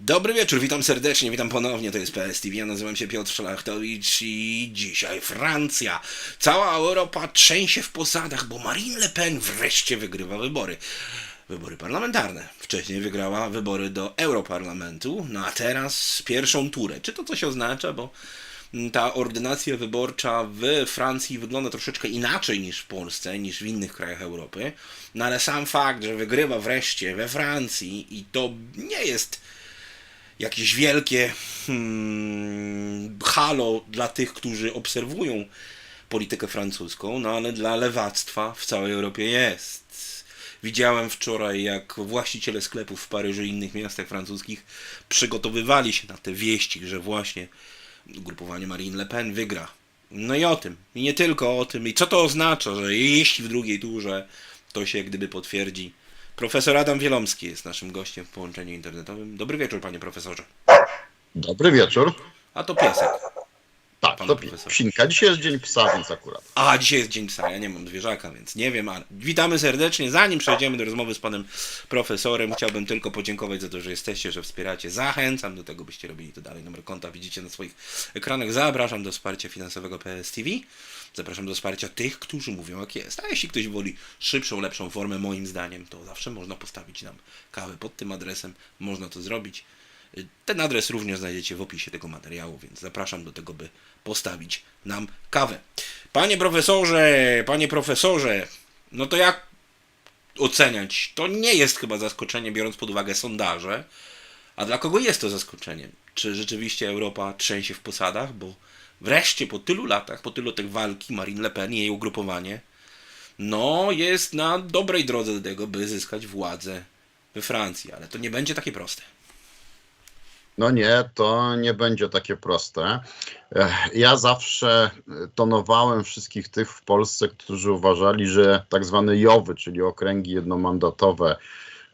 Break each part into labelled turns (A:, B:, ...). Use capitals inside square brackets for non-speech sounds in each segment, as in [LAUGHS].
A: Dobry wieczór, witam serdecznie, witam ponownie, to jest PS TV, ja nazywam się Piotr Szlachtowicz i dzisiaj Francja. Cała Europa trzęsie w posadach, bo Marine Le Pen wreszcie wygrywa wybory. Wybory parlamentarne. Wcześniej wygrała wybory do Europarlamentu, no a teraz pierwszą turę. Czy to coś oznacza, bo ta ordynacja wyborcza w Francji wygląda troszeczkę inaczej niż w Polsce, niż w innych krajach Europy. No ale sam fakt, że wygrywa wreszcie we Francji i to nie jest jakieś wielkie hmm, halo dla tych, którzy obserwują politykę francuską, no ale dla lewactwa w całej Europie jest. Widziałem wczoraj, jak właściciele sklepów w Paryżu i innych miastach francuskich przygotowywali się na te wieści, że właśnie ugrupowanie Marine Le Pen wygra. No i o tym. I nie tylko o tym. I co to oznacza, że jeśli w drugiej turze to się gdyby potwierdzi. Profesor Adam Wielomski jest naszym gościem w połączeniu internetowym. Dobry wieczór, panie profesorze.
B: Dobry wieczór.
A: A to piesek.
B: Tak, to
A: profesor.
B: psinka. Dzisiaj jest dzień psa, więc akurat.
A: A, dzisiaj jest dzień psa, ja nie mam zwierzaka, więc nie wiem, ale witamy serdecznie. Zanim przejdziemy do rozmowy z panem profesorem, chciałbym tylko podziękować za to, że jesteście, że wspieracie. Zachęcam do tego, byście robili to dalej. Numer konta widzicie na swoich ekranach. Zapraszam do wsparcia finansowego PS TV. Zapraszam do wsparcia tych, którzy mówią jak jest. A jeśli ktoś woli szybszą, lepszą formę, moim zdaniem, to zawsze można postawić nam kawę pod tym adresem. Można to zrobić. Ten adres również znajdziecie w opisie tego materiału, więc zapraszam do tego, by postawić nam kawę. Panie profesorze, panie profesorze, no to jak oceniać? To nie jest chyba zaskoczenie, biorąc pod uwagę sondaże. A dla kogo jest to zaskoczenie? Czy rzeczywiście Europa trzęsie w posadach? Bo wreszcie po tylu latach, po tylu tych walki, Marine Le Pen i jej ugrupowanie, no jest na dobrej drodze do tego, by zyskać władzę we Francji. Ale to nie będzie takie proste.
B: No nie, to nie będzie takie proste. Ja zawsze tonowałem wszystkich tych w Polsce, którzy uważali, że tak zwane JOWy, czyli okręgi jednomandatowe,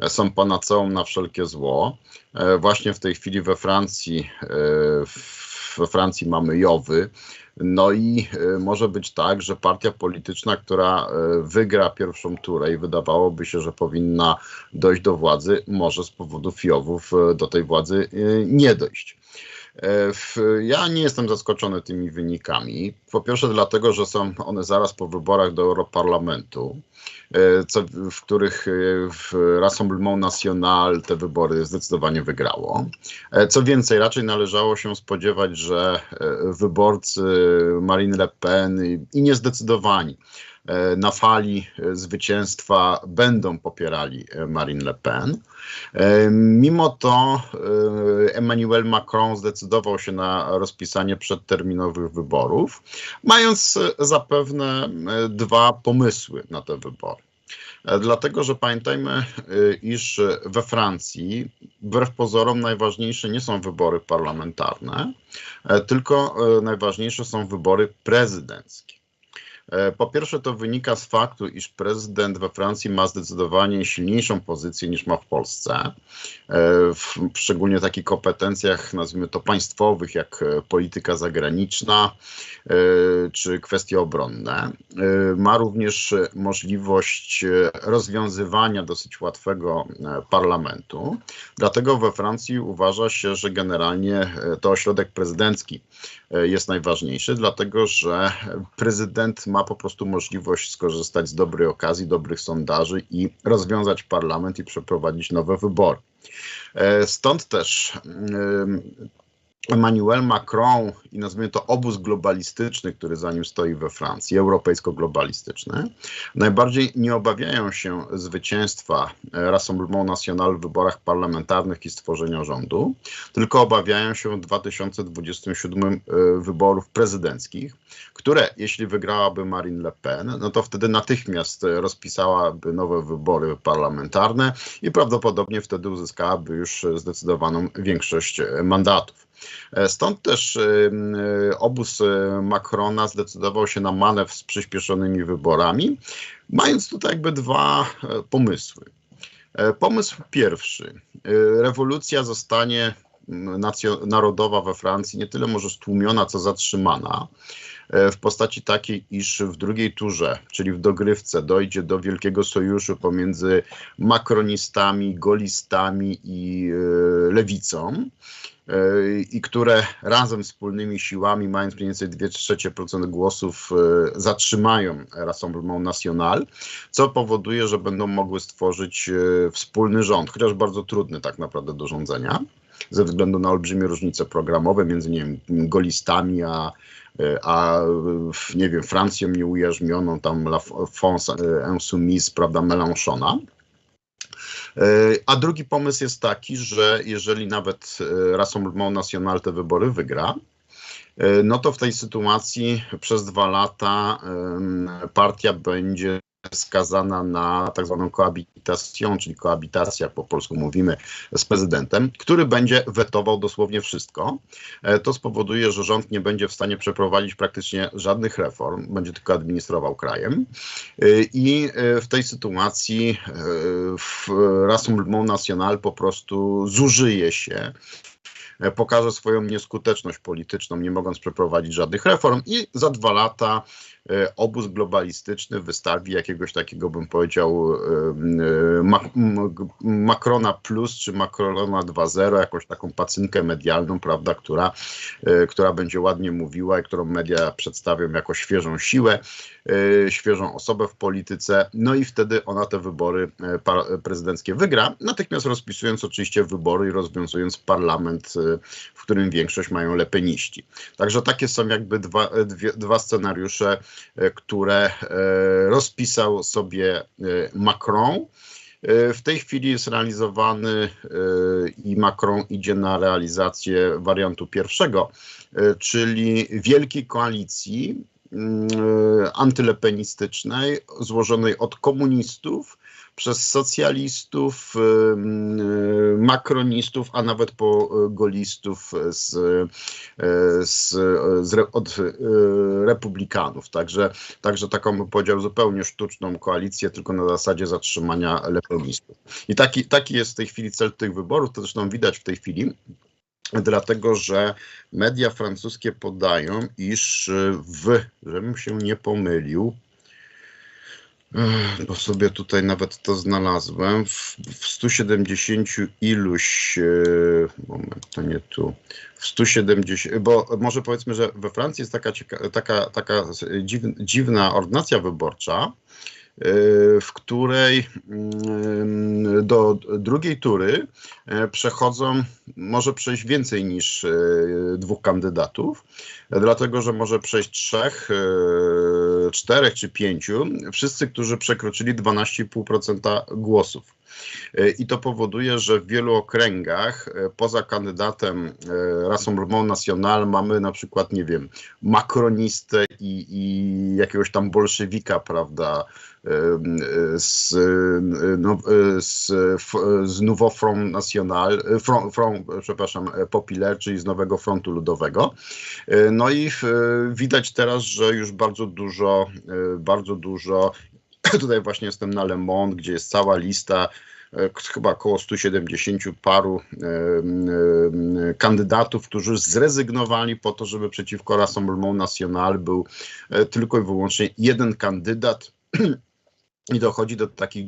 B: e, są panaceum na wszelkie zło. E, Właśnie w tej chwili we Francji, e, w- we Francji mamy JOWy. No i e, może być tak, że partia polityczna, która e, wygra pierwszą turę i wydawałoby się, że powinna dojść do władzy, może z powodów JOWów e, do tej władzy nie dojść. E, Ja nie jestem zaskoczony tymi wynikami. Po pierwsze, dlatego, że są one zaraz po wyborach do Europarlamentu, e, co, w których e, Rassemblement National te wybory zdecydowanie wygrało. Co więcej, raczej należało się spodziewać, że wyborcy Marine Le Pen i- i niezdecydowani na fali e, zwycięstwa będą popierali e, Marine Le Pen. E, Mimo to e, Emmanuel Macron zdecydował się na rozpisanie przedterminowych wyborów, mając e, zapewne e, dwa pomysły na te wybory. E, Dlatego, że pamiętajmy, e, iż we Francji, wbrew pozorom, najważniejsze nie są wybory parlamentarne, e, tylko e, najważniejsze są wybory prezydenckie. E, Po pierwsze, to wynika z faktu, iż prezydent we Francji ma zdecydowanie silniejszą pozycję niż ma w Polsce, e, w szczególnie takich kompetencjach, nazwijmy to państwowych, jak e, polityka zagraniczna czy kwestie obronne. Ma również możliwość rozwiązywania dosyć łatwego parlamentu. Dlatego we Francji uważa się, że generalnie to ośrodek prezydencki jest najważniejszy, dlatego że prezydent ma po prostu możliwość skorzystać z dobrej okazji, dobrych sondaży i rozwiązać parlament i przeprowadzić nowe wybory. E, Stąd też ym, Emmanuel Macron i nazwijmy to obóz globalistyczny, który za nim stoi we Francji, europejsko-globalistyczny, najbardziej nie obawiają się zwycięstwa e, Rassemblement National w wyborach parlamentarnych i stworzenia rządu, tylko obawiają się w 2027 e, wyborów prezydenckich, które jeśli wygrałaby Marine Le Pen, no to wtedy natychmiast rozpisałaby nowe wybory parlamentarne i prawdopodobnie wtedy uzyskałaby już zdecydowaną większość e, mandatów. Stąd też m, e, obóz e, Macrona zdecydował się na manewr z przyspieszonymi wyborami, mając tutaj jakby dwa e, pomysły. E, Pomysł pierwszy. E, Rewolucja zostanie narodowa we Francji nie tyle może stłumiona, co zatrzymana. E, w postaci takiej, iż w drugiej turze, czyli w dogrywce, dojdzie do wielkiego sojuszu pomiędzy makronistami, golistami i e, lewicą e, i które razem wspólnymi siłami, mając mniej więcej 2 trzecie procent głosów, zatrzymają Rassemblement National, co powoduje, że będą mogły stworzyć wspólny rząd, chociaż bardzo trudny tak naprawdę do rządzenia, ze względu na olbrzymie różnice programowe między nie wiem, golistami a, a w- nie wiem, Francją nieujarzmioną, tam La France Insoumise, prawda, Mélenchona. E, A drugi pomysł jest taki, że jeżeli nawet e, Rassemblement National te wybory wygra, e, no to w tej sytuacji przez dwa lata partia będzie skazana na tak zwaną koabitację, czyli koabitacja po polsku mówimy, z prezydentem, który będzie wetował dosłownie wszystko. E, To spowoduje, że rząd nie będzie w stanie przeprowadzić praktycznie żadnych reform, będzie tylko administrował krajem. E, I e, w tej sytuacji w Rassemblement National po prostu zużyje się pokaże swoją nieskuteczność polityczną, nie mogąc przeprowadzić żadnych reform i za dwa lata e, obóz globalistyczny wystawi jakiegoś takiego, bym powiedział, e, e, Macrona plus czy Macrona 2.0, jakąś taką pacynkę medialną, prawda, która, e, która będzie ładnie mówiła i którą media przedstawią jako świeżą siłę, e, świeżą osobę w polityce, no i wtedy ona te wybory e, prezydenckie wygra, natychmiast rozpisując oczywiście wybory i rozwiązując parlament, e, w którym większość mają lepeniści. Także takie są jakby dwa, dwie, dwa scenariusze, e, które e, rozpisał sobie e, Macron. W tej chwili jest realizowany i Macron idzie na realizację wariantu pierwszego, czyli wielkiej koalicji mm, antylepenistycznej złożonej od komunistów przez socjalistów, em, e, makronistów, a nawet po e, golistów z, z, z, od republikanów. Także, także taką powiedział zupełnie sztuczną koalicję, tylko na zasadzie zatrzymania lepenistów. I taki, taki jest w tej chwili cel tych wyborów, to zresztą widać w tej chwili. Dlatego, że media francuskie podają, iż w, żebym się nie pomylił, bo sobie tutaj nawet to znalazłem, w, w 170 iluś, e, moment, to nie tu, w 170, bo może powiedzmy, że we Francji jest taka, taka, taka dziw, dziwna ordynacja wyborcza, e, w której mm, do drugiej tury e, przechodzą, może przejść więcej niż dwóch kandydatów, dlatego że może przejść trzech, czterech czy pięciu, wszyscy, którzy przekroczyli 12,5% głosów. E, I to powoduje, że w wielu okręgach e, poza kandydatem e, Rassemblement National mamy na przykład, nie wiem, makronistę i, i jakiegoś tam bolszewika, prawda, z, no, z, z Nouveau Front National, Front, Front, przepraszam, Populaire, czyli z Nowego Frontu Ludowego. No i e, widać teraz, że już bardzo dużo, e, bardzo dużo [CLEARS THROAT] Tutaj właśnie jestem na Le Monde, gdzie jest cała lista, e, chyba około 170 paru kandydatów, którzy zrezygnowali po to, żeby przeciwko Rassemblement National był tylko i wyłącznie jeden kandydat. [CLEARS THROAT] I dochodzi do takich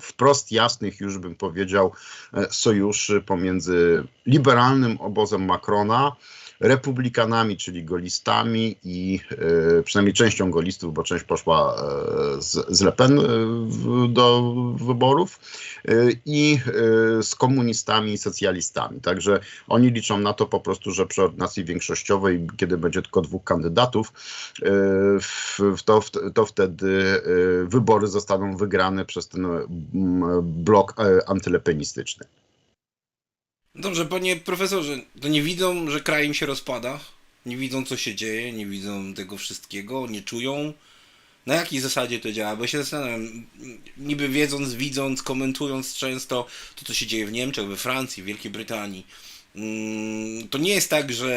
B: wprost jasnych, już bym powiedział, e, sojuszy pomiędzy liberalnym obozem Macrona, republikanami, czyli golistami i e, przynajmniej częścią golistów, bo część poszła e, z, z Le Pen e, do wyborów i z komunistami i socjalistami. Także oni liczą na to po prostu, że przy ordynacji większościowej, kiedy będzie tylko dwóch kandydatów, to, to wtedy wybory zostaną wygrane przez ten blok antylepenistyczny.
A: Dobrze, panie profesorze, to nie widzą, że kraj im się rozpada? Nie widzą, co się dzieje, nie widzą tego wszystkiego, nie czują? Na jakiej zasadzie to działa? Bo się zastanawiam, niby wiedząc, widząc, komentując często to, co się dzieje w Niemczech, we Francji, w Wielkiej Brytanii, mm, to nie jest tak, że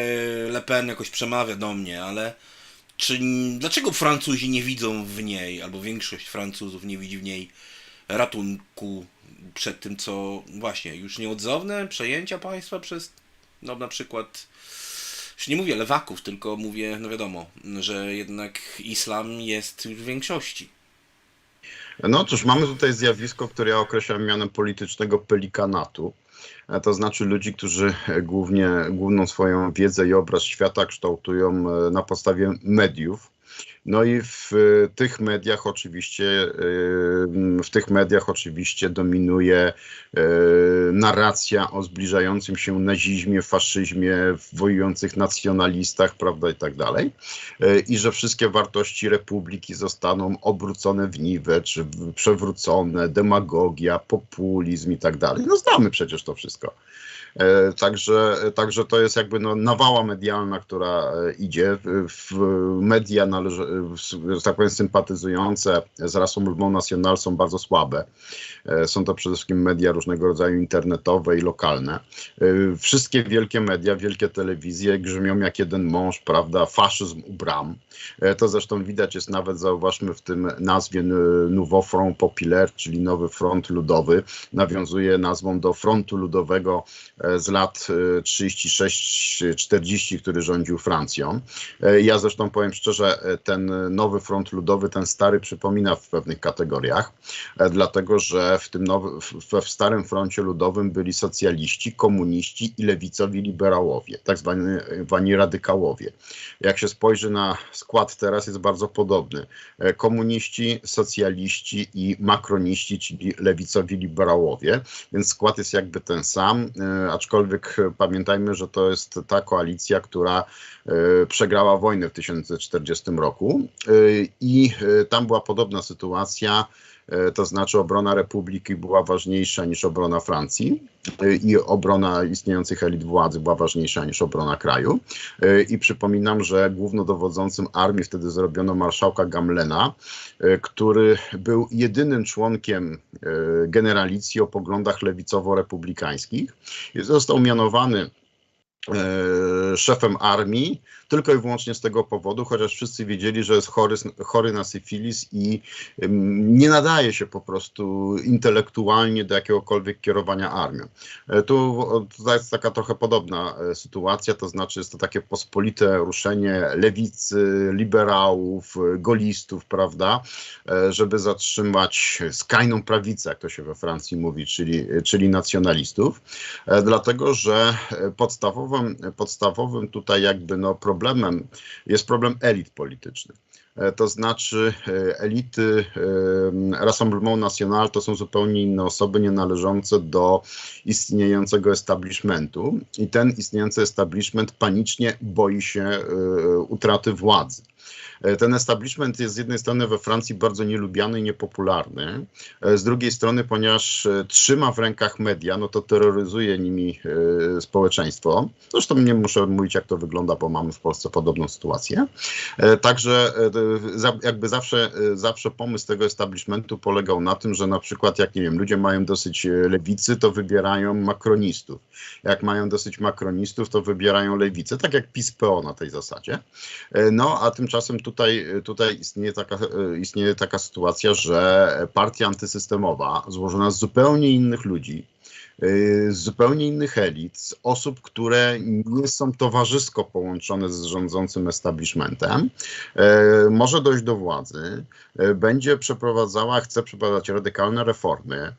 A: Le Pen jakoś przemawia do mnie, ale czy dlaczego Francuzi nie widzą w niej, albo większość Francuzów nie widzi w niej ratunku przed tym, co właśnie już nieodzowne przejęcia państwa przez no na przykład już nie mówię lewaków, tylko mówię, no wiadomo, że jednak islam jest w większości.
B: No cóż, mamy tutaj zjawisko, które ja określam mianem politycznego pelikanatu. E, To znaczy ludzi, którzy głównie, główną swoją wiedzę i obraz świata kształtują e, na podstawie mediów. No i w e, tych mediach oczywiście, e, w tych mediach oczywiście dominuje e, narracja o zbliżającym się nazizmie, faszyzmie, wojujących nacjonalistach, prawda, i tak dalej. I że wszystkie wartości republiki zostaną obrócone w w- przewrócone, demagogia, populizm i tak dalej. No znamy przecież to wszystko. E, Także, także to jest jakby no, nawała medialna, która e, idzie. Media, należy, że tak powiem, sympatyzujące z Rassemblement National są bardzo słabe. E, Są to przede wszystkim media różnego rodzaju internetowe i lokalne. Wszystkie wielkie media, wielkie telewizje grzmią jak jeden mąż, prawda, faszyzm u bram. To zresztą widać jest nawet, zauważmy, w tym nazwie Nouveau Front Populaire, czyli Nowy Front Ludowy. Nawiązuje nazwą do frontu ludowego z lat e, 36-40, który rządził Francją. E, Ja zresztą powiem szczerze, e, ten nowy front ludowy, ten stary przypomina w pewnych kategoriach, e, dlatego że w tym nowy, w, w starym froncie ludowym byli socjaliści, komuniści i lewicowi liberałowie, tak zwani, radykałowie. Jak się spojrzy na skład teraz jest bardzo podobny. E, Komuniści, socjaliści i makroniści, czyli lewicowi liberałowie, więc skład jest jakby ten sam, e, aczkolwiek e, pamiętajmy, że to jest ta koalicja, która e, przegrała wojnę w 1940 roku e, i tam była podobna sytuacja, to znaczy obrona republiki była ważniejsza niż obrona Francji e, i obrona istniejących elit władzy była ważniejsza niż obrona kraju. E, I przypominam, że głównodowodzącym armii wtedy zrobiono marszałka Gamlena, e, który był jedynym członkiem e, generalicji o poglądach lewicowo-republikańskich. Został mianowany e, szefem armii tylko i wyłącznie z tego powodu, chociaż wszyscy wiedzieli, że jest chory, chory na syfilis i nie nadaje się po prostu intelektualnie do jakiegokolwiek kierowania armią. E, Tu jest taka trochę podobna e, sytuacja, to znaczy jest to takie pospolite ruszenie lewicy, liberałów, e, golistów, prawda, e, żeby zatrzymać skrajną prawicę, jak to się we Francji mówi, czyli, czyli nacjonalistów, e, dlatego że e, podstawowym, podstawowym tutaj jakby no problemem jest problem elit politycznych. E, To znaczy e, elity e, Rassemblement National to są zupełnie inne osoby nie należące do istniejącego establishmentu i ten istniejący establishment panicznie boi się utraty władzy. E, Ten establishment jest z jednej strony we Francji bardzo nielubiany i niepopularny, e, z drugiej strony, ponieważ e, trzyma w rękach media, no to terroryzuje nimi społeczeństwo. Zresztą nie muszę mówić, jak to wygląda, bo mamy w Polsce podobną sytuację. Także jakby zawsze, zawsze pomysł tego establishmentu polegał na tym, że na przykład jak nie wiem, ludzie mają dosyć lewicy, to wybierają makronistów. Jak mają dosyć makronistów, to wybierają lewicę, tak jak PiS-PO na tej zasadzie. No, a tymczasem tutaj, tutaj istnieje, taka, istnieje taka sytuacja, że partia antysystemowa, złożona z zupełnie innych ludzi, z zupełnie innych elit, z osób, które nie są towarzysko połączone z rządzącym establishmentem, może dojść do władzy, będzie przeprowadzała, chce przeprowadzać radykalne reformy,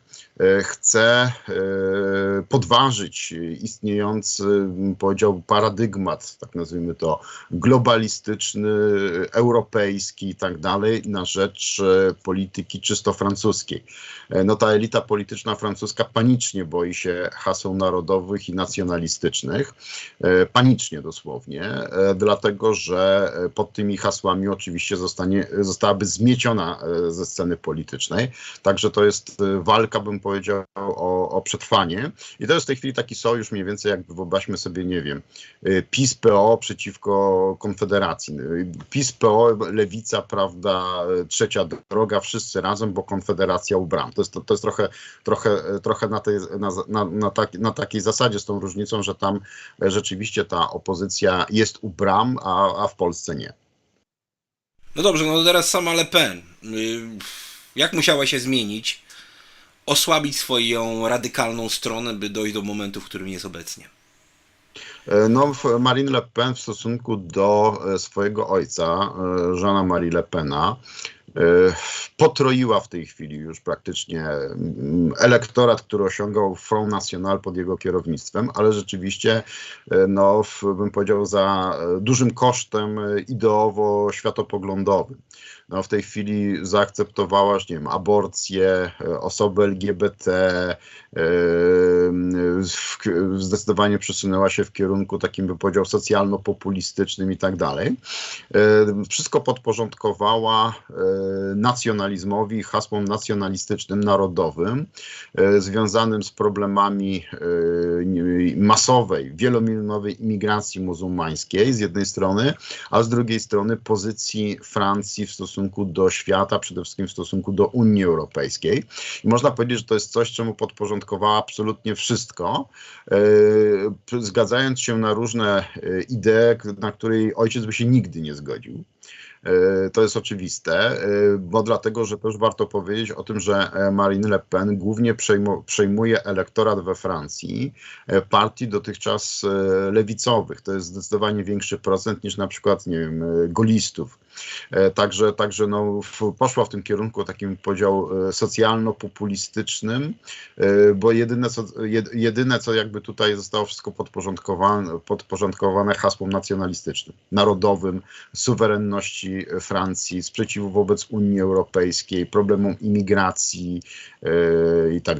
B: chce e, podważyć istniejący, powiedział, paradygmat, tak nazwijmy to, globalistyczny, europejski i tak dalej, na rzecz e, polityki czysto francuskiej. E, No ta elita polityczna francuska panicznie boi się haseł narodowych i nacjonalistycznych, e, panicznie dosłownie, e, dlatego że e, pod tymi hasłami oczywiście zostanie, zostałaby zmieciona e, ze sceny politycznej. Także to jest e, walka, bym powiedział, o, o przetrwanie. I to jest w tej chwili taki sojusz mniej więcej, jakby wyobraźmy sobie, nie wiem, y, PiS-PO przeciwko Konfederacji. Y, PiS-PO, Lewica, prawda, y, Trzecia Droga, wszyscy razem, bo Konfederacja u bram. To jest, to, to jest trochę, trochę, trochę na, tej, na, na, na, tak, na takiej zasadzie z tą różnicą, że tam rzeczywiście ta opozycja jest u bram, a, a w Polsce nie.
A: No dobrze, no teraz sama Le Pen. Jak musiała się zmienić, osłabić swoją radykalną stronę, by dojść do momentu, w którym jest obecnie?
B: E, No, Marine Le Pen w stosunku do e, swojego ojca, Jeana Marie Le Pena, e, potroiła w tej chwili już praktycznie mm, elektorat, który osiągał Front National pod jego kierownictwem, ale rzeczywiście, no, bym powiedział, za dużym kosztem ideowo-światopoglądowym. No, w tej chwili zaakceptowała, że nie wiem, aborcję, e, osoby LGBT, e, zdecydowanie przesunęła się w kierunku takim, bym powiedział, socjalno-populistycznym i tak dalej. E, Wszystko podporządkowała nacjonalizmowi, hasłom nacjonalistycznym, narodowym, związanym z problemami masowej, wielomilionowej imigracji muzułmańskiej z jednej strony, a z drugiej strony pozycji Francji w stosunku do świata, przede wszystkim w stosunku do Unii Europejskiej. I można powiedzieć, że to jest coś, czemu podporządkowała absolutnie wszystko, e, zgadzając się na różne e, idee, na której ojciec by się nigdy nie zgodził. E, To jest oczywiste, bo dlatego, że też warto powiedzieć o tym, że Marine Le Pen głównie przejmu, przejmuje elektorat we Francji partii dotychczas lewicowych. To jest zdecydowanie większy procent niż na przykład, nie wiem, golistów. E, Także, także no, poszła w tym kierunku takim podział e, socjalno-populistycznym, e, bo jedyne co, jed, jedyne, co jakby tutaj zostało wszystko podporządkowane, podporządkowane hasłom nacjonalistycznym, narodowym, suwerenności Francji, sprzeciwu wobec Unii Europejskiej, problemom imigracji e, i tak.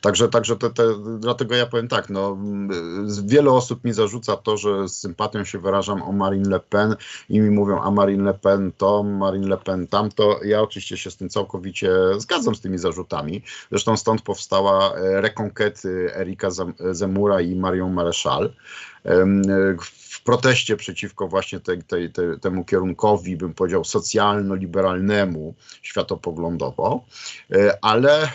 B: Także, także te, te, dlatego ja powiem tak, no, wiele osób mi zarzuca to, że z sympatią się wyrażam o Marine Le Pen i mi mówią, a Marine Le Pen to, Marine Le Pen tamto. Ja oczywiście się z tym całkowicie zgadzam z tymi zarzutami. Zresztą stąd powstała e, rekonkety Erika Zem- Zemura i Marion Maréchal. E, W proteście przeciwko właśnie temu kierunkowi, bym powiedział, socjalno-liberalnemu światopoglądowo, E, ale e,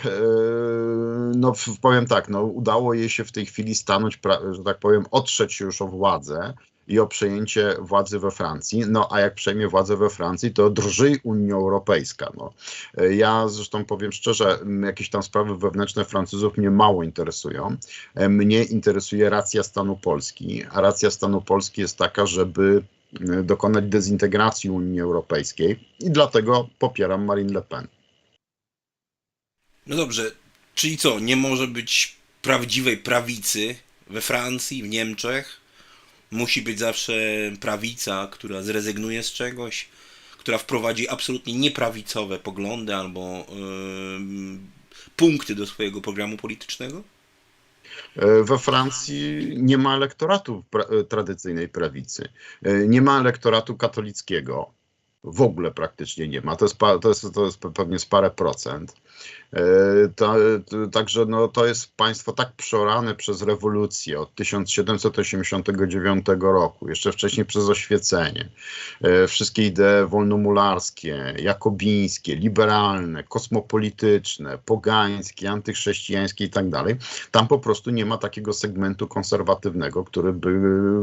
B: no, powiem tak, no, udało jej się w tej chwili stanąć, że tak powiem, otrzeć się już o władzę i o przejęcie władzy we Francji. No a jak przejmie władzę we Francji, to drży Unia Europejska. No. Ja zresztą powiem szczerze, jakieś tam sprawy wewnętrzne Francuzów mnie mało interesują. E, Mnie interesuje racja stanu Polski, a racja stanu Polski jest taka, żeby dokonać dezintegracji Unii Europejskiej i dlatego popieram Marine Le Pen.
A: No dobrze, czyli co, nie może być prawdziwej prawicy we Francji, w Niemczech? Musi być zawsze prawica, która zrezygnuje z czegoś, która wprowadzi absolutnie nieprawicowe poglądy albo ym, punkty do swojego programu politycznego?
B: E, We Francji nie ma elektoratu pra- e, tradycyjnej prawicy. E, Nie ma elektoratu katolickiego. W ogóle praktycznie nie ma. To jest, to jest, to jest pe- pewnie z parę procent. E, To, to, także no, to jest państwo tak przeorane przez rewolucję od 1789 roku, jeszcze wcześniej przez oświecenie. E, Wszystkie idee wolnomularskie, jakobińskie, liberalne, kosmopolityczne, pogańskie, antychrześcijańskie i tak dalej. Tam po prostu nie ma takiego segmentu konserwatywnego, który by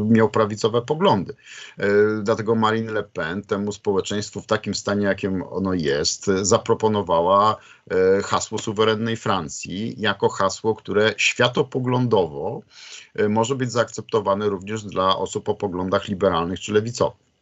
B: miał prawicowe poglądy. E, Dlatego Marine Le Pen temu społeczeństwu w takim stanie, jakim ono jest, zaproponowała e, hasło suwerennej Francji jako hasło, które światopoglądowo e, może być zaakceptowane również dla osób o poglądach liberalnych czy lewicowych.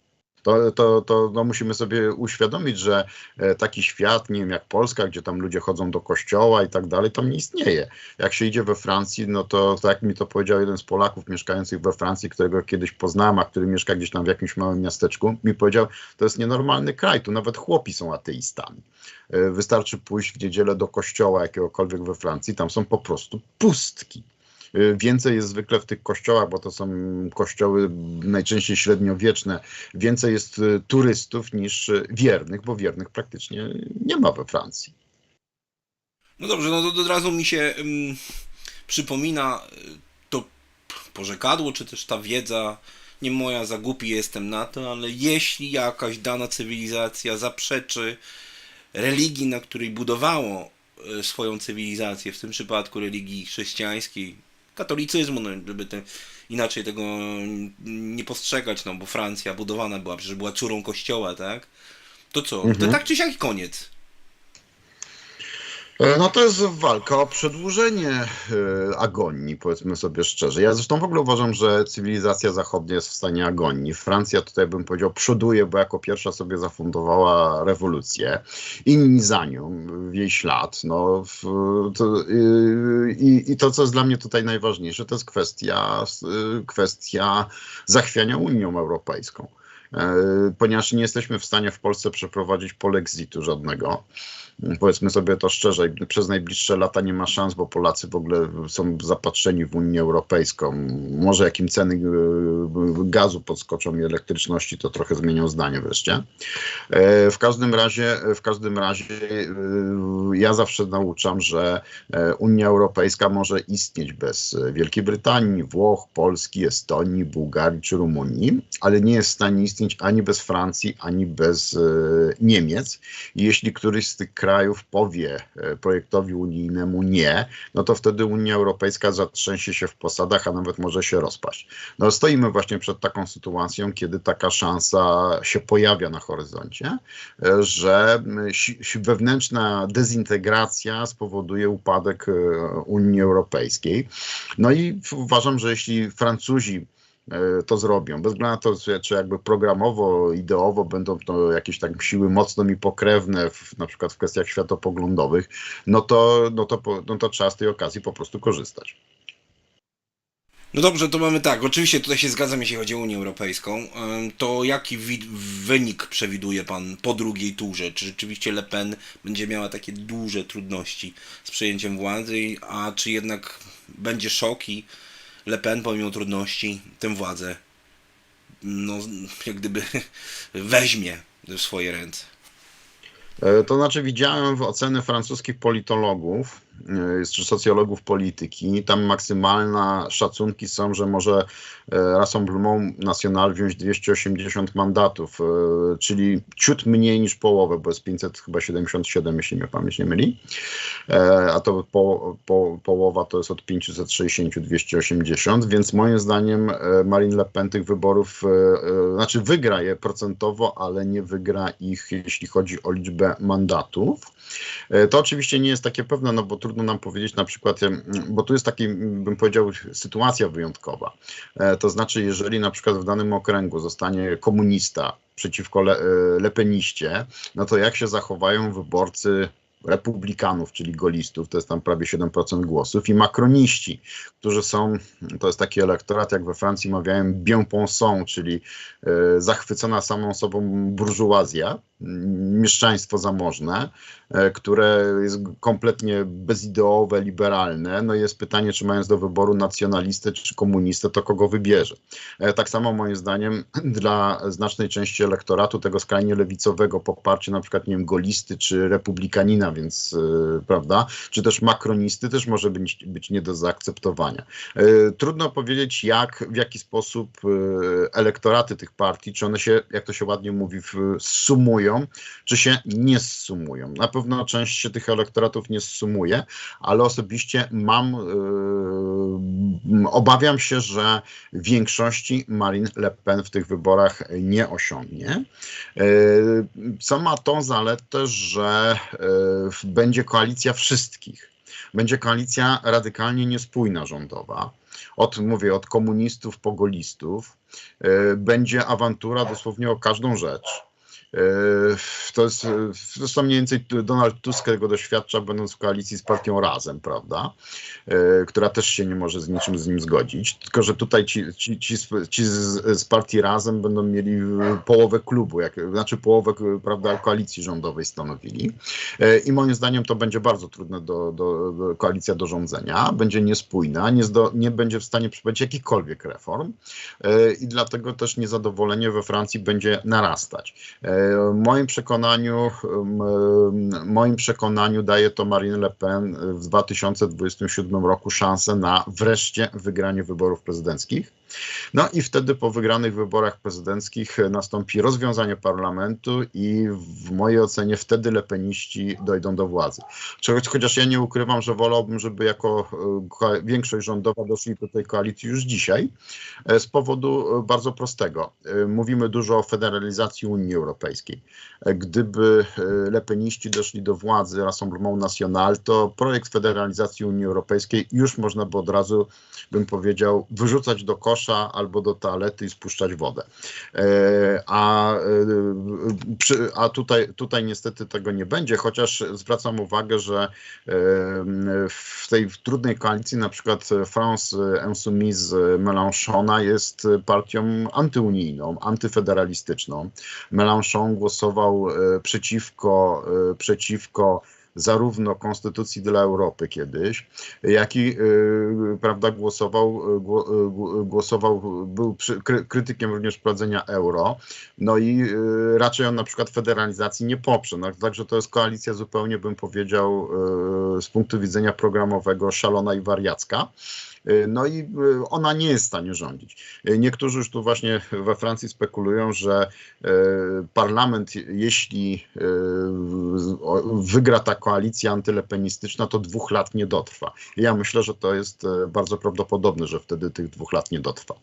B: To, to, to no musimy sobie uświadomić, że e, taki świat, nie wiem, jak Polska, gdzie tam ludzie chodzą do kościoła i tak dalej, tam nie istnieje. Jak się idzie we Francji, no to tak mi to powiedział jeden z Polaków mieszkających we Francji, którego kiedyś poznałem, a który mieszka gdzieś tam w jakimś małym miasteczku, mi powiedział, to jest nienormalny kraj, tu nawet chłopi są ateistami. E, Wystarczy pójść w niedzielę do kościoła jakiegokolwiek we Francji, tam są po prostu pustki. Y, Więcej jest zwykle w tych kościołach, bo to są kościoły najczęściej średniowieczne. Więcej jest y, turystów niż y, wiernych, bo wiernych praktycznie nie ma we Francji.
A: No dobrze, no to od razu mi się ym, przypomina to porzekadło, czy też ta wiedza, nie moja, za głupi jestem na to, ale jeśli jakaś dana cywilizacja zaprzeczy religii, na której budowało swoją cywilizację, w tym przypadku religii chrześcijańskiej, katolicyzmu, no, żeby te, inaczej tego nie postrzegać, no bo Francja budowana była, przecież była córą kościoła, tak? To co? To
B: Mhm.
A: tak czy siak koniec.
B: E, No to jest walka o przedłużenie e, agonii, powiedzmy sobie szczerze. Ja zresztą w ogóle uważam, że cywilizacja zachodnia jest w stanie agonii. Francja tutaj bym powiedział przoduje, bo jako pierwsza sobie zafundowała rewolucję. Inni za nią, w jej ślad. No, w, to, y, i, I to, co jest dla mnie tutaj najważniejsze, to jest kwestia, y, kwestia zachwiania Unią Europejską. E, Ponieważ nie jesteśmy w stanie w Polsce przeprowadzić polexitu żadnego powiedzmy sobie to szczerze, przez najbliższe lata nie ma szans, bo Polacy w ogóle są zapatrzeni w Unię Europejską. Może jakim ceny y, gazu podskoczą i elektryczności, to trochę zmienią zdanie wreszcie. E, W każdym razie, w każdym razie y, ja zawsze nauczam, że e, Unia Europejska może istnieć bez Wielkiej Brytanii, Włoch, Polski, Estonii, Bułgarii czy Rumunii, ale nie jest w stanie istnieć ani bez Francji, ani bez e, Niemiec. I jeśli któryś z tych krajów powie e, projektowi unijnemu nie, no to wtedy Unia Europejska zatrzęsie się w posadach, a nawet może się rozpaść. No stoimy właśnie przed taką sytuacją, kiedy taka szansa się pojawia na horyzoncie, e, że wewnętrzna dezintegracja spowoduje upadek e, Unii Europejskiej. No i uważam, że jeśli Francuzi to zrobią. Bez względu na to, czy- jakby programowo, ideowo będą to jakieś tak siły mocno mi pokrewne, w, na przykład w kwestiach światopoglądowych, no to, no, to, no to trzeba z tej okazji po prostu korzystać.
A: No dobrze, to mamy tak. Oczywiście tutaj się zgadzam, jeśli chodzi o Unię Europejską. To jaki wynik przewiduje pan po drugiej turze? Czy rzeczywiście Le Pen będzie miała takie duże trudności z przejęciem władzy, a czy jednak będzie szok i Le Pen pomimo trudności tę władzę no, jak gdyby [LAUGHS] weźmie w swoje ręce?
B: E, To znaczy widziałem w oceny francuskich politologów czy socjologów polityki, tam maksymalne szacunki są, że może e, Rassemblement National wziąć 280 mandatów, e, czyli ciut mniej niż połowę, bo jest 577, jeśli mnie pamięć nie myli, a to po, po, połowa to jest od 560-280, więc moim zdaniem Marine Le Pen tych wyborów, znaczy wygra je procentowo, ale nie wygra ich, jeśli chodzi o liczbę mandatów. To oczywiście nie jest takie pewne, no bo trudno nam powiedzieć na przykład, bo tu jest taki, bym powiedział, sytuacja wyjątkowa. E, To znaczy, jeżeli na przykład w danym okręgu zostanie komunista przeciwko le, e, lepeniście, no to jak się zachowają wyborcy republikanów, czyli golistów, to jest tam prawie 7% głosów, i makroniści, którzy są, to jest taki elektorat, jak we Francji mawiałem, bien pensant, czyli e, zachwycona samą sobą burżuazja, mieszczaństwo zamożne, e, które jest kompletnie bezideowe, liberalne. No jest pytanie, czy mając do wyboru nacjonalistę czy komunistę, to kogo wybierze. E, Tak samo moim zdaniem [CLEARS THROAT] dla znacznej części elektoratu tego skrajnie lewicowego poparcie na przykład nie wiem, golisty czy republikanina, więc e, prawda, czy też makronisty też może być, być nie do zaakceptowania. E, Trudno powiedzieć jak, w jaki sposób e, elektoraty tych partii, czy one się, jak to się ładnie mówi, sumują, czy się nie sumują. Na pewno część się tych elektoratów nie sumuje, ale osobiście mam, obawiam się, że większości Marine Le Pen w tych wyborach nie osiągnie. Co ma tą zaletę, że będzie koalicja wszystkich. Będzie koalicja radykalnie niespójna rządowa. Od, mówię, od komunistów po golistów. E, Będzie awantura dosłownie o każdą rzecz. E, To jest, e, zresztą mniej więcej Donald Tusk tego doświadcza, będąc w koalicji z partią Razem, prawda? E, Która też się nie może z niczym z nim zgodzić. Tylko, że tutaj ci, ci, ci, z- ci z, partii Razem będą mieli połowę klubu, jak, znaczy połowę prawda, koalicji rządowej stanowili. I moim zdaniem to będzie bardzo trudne do, do, do koalicja do rządzenia. Będzie niespójna, nie, zdo, nie będzie w stanie przeprowadzić jakichkolwiek reform. I dlatego też niezadowolenie we Francji będzie narastać. W moim przekonaniu, moim przekonaniu daje to Marine Le Pen w 2027 roku szansę na wreszcie wygranie wyborów prezydenckich. No i wtedy po wygranych wyborach prezydenckich e, nastąpi rozwiązanie parlamentu i w mojej ocenie wtedy lepeniści dojdą do władzy. Chociaż ja nie ukrywam, że wolałbym, żeby jako e, większość rządowa doszli do tej koalicji już dzisiaj e, z powodu bardzo prostego. Mówimy dużo o federalizacji Unii Europejskiej. Gdyby lepeniści doszli do władzy Rassemblement National, to projekt federalizacji Unii Europejskiej już można by od razu, bym powiedział, wyrzucać do kosza albo do toalety i spuszczać wodę. E, A, e, a tutaj, tutaj niestety tego nie będzie, chociaż zwracam uwagę, że e, w tej trudnej koalicji na przykład France Insoumise Mélenchona jest partią antyunijną, antyfederalistyczną. Mélenchon głosował przeciwko, przeciwko zarówno Konstytucji dla Europy kiedyś, jak i y, prawda, głosował, y, y, gło- głosował, był krytykiem również wprowadzenia euro, no i raczej on na przykład federalizacji nie poprze, no, także to jest koalicja zupełnie, bym powiedział, z punktu widzenia programowego szalona i wariacka. Y, No i y, ona nie jest w stanie rządzić. Y, Niektórzy już tu właśnie we Francji spekulują, że parlament, jeśli wygra ta koalicja antylepenistyczna, to dwóch lat nie dotrwa. Ja myślę, że to jest e, bardzo prawdopodobne, że wtedy tych dwóch lat nie dotrwa.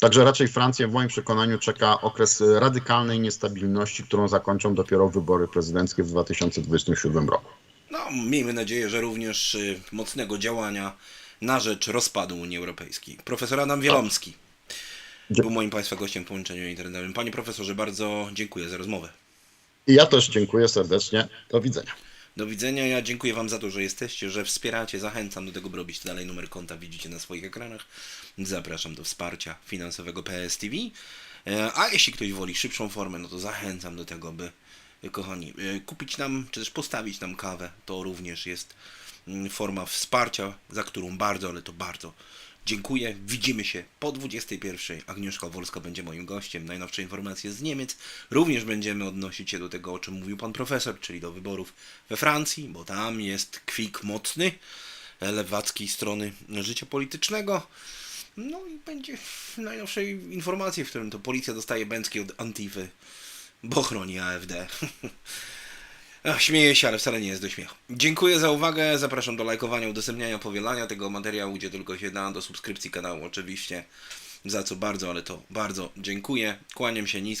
B: Także raczej Francję w moim przekonaniu czeka okres radykalnej niestabilności, którą zakończą dopiero wybory prezydenckie w 2027 roku.
A: No, miejmy nadzieję, że również mocnego działania na rzecz rozpadu Unii Europejskiej. Profesor Adam Wielomski
B: Dzie-
A: był moim Państwa gościem w połączeniu internetowym. Panie profesorze, bardzo dziękuję za rozmowę.
B: Ja też dziękuję serdecznie. Do widzenia.
A: Do widzenia. Ja dziękuję Wam za to, że jesteście, że wspieracie. Zachęcam do tego, by robić dalej. Numer konta widzicie na swoich ekranach. Zapraszam do wsparcia finansowego PS TV. E, A jeśli ktoś woli szybszą formę, no to zachęcam do tego, by, kochani, e, kupić nam, czy też postawić nam kawę. To również jest mm, forma wsparcia, za którą bardzo, ale to bardzo dziękuję. Widzimy się po 21. Agnieszka Wolska będzie moim gościem. Najnowsze informacje z Niemiec. Również będziemy odnosić się do tego, o czym mówił pan profesor, czyli do wyborów we Francji, bo tam jest kwik mocny lewackiej strony życia politycznego. No i będzie najnowsze informacje, w którym to policja dostaje bęcki od Antify, bo chroni AfD. [LAUGHS] Śmieję się, ale wcale nie jest do śmiechu. Dziękuję za uwagę. Zapraszam do lajkowania, udostępniania, powielania tego materiału, gdzie tylko się da, do subskrypcji kanału oczywiście. Za co bardzo, ale to bardzo dziękuję. Kłaniam się nisko.